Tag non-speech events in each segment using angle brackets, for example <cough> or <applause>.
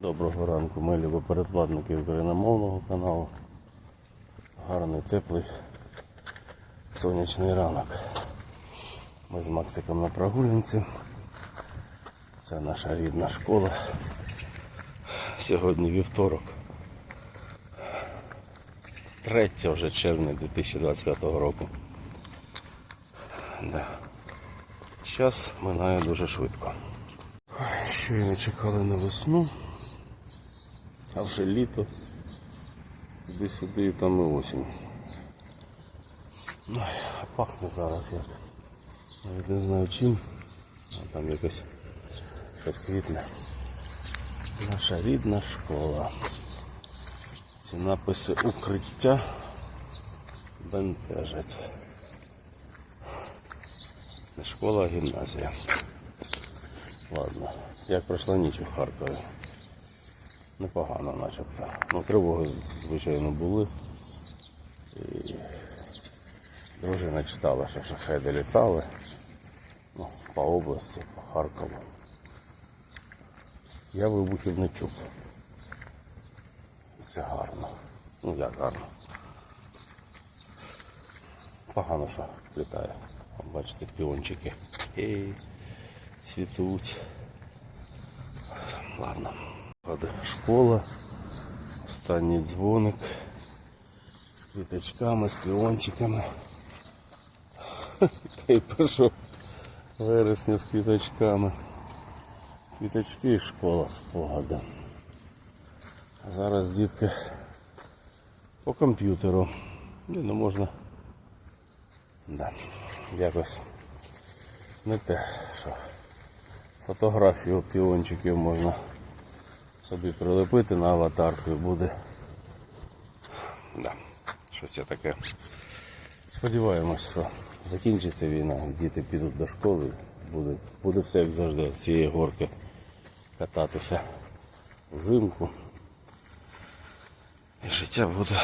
Доброго ранку, ми любопередплатники україномовного каналу. Гарний, теплий, сонячний ранок. Ми з Максиком на прогулянці. Це наша рідна школа. Сьогодні вівторок. 3 вже червня 2025 року. Да. Час минає дуже швидко. Щойно чекали на весну. А вже літо. Туди сюди і там і осінь. Ой, пахне зараз як. Навіть не знаю чим. А там якось щось квітне. Наша рідна школа. Ці написи укриття бентежать. Не школа, а гімназія. Ладно, як пройшла ніч у Харкові. Непогано начебто. Ну, тривоги, звичайно, були. І дружина читала, що шахеди літали. Ну, по області, по Харкову. Я вибухів не чув. Це гарно. Ну як гарно. Погано, що літає. Бачите, піончики. Ей, цвітуть. Ладно. Школа, останній дзвоник з квіточками, з піончиками. <laughs> Та й пішов вересня з квіточками. Квіточки і школа спогади. Зараз дітки по комп'ютеру. Ну можна. Да. Якось не те, що фотографію піончиків можна собі прилепити на аватарку і буде. Да, щось я таке. Сподіваємось, що закінчиться війна, діти підуть до школи, буде, буде все як завжди, з цієї горки кататися взимку. І життя буде,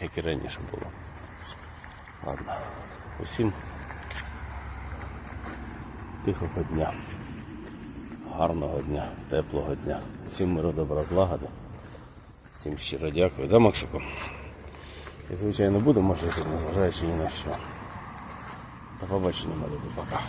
як і раніше було. Ладно, усім тихого дня гарного дня, теплого дня. Всім миру, добра, злагоди. Всім щиро дякую, да, Максику? І, звичайно, будемо жити, незважаючи ні на що. До побачення, малюки, пока.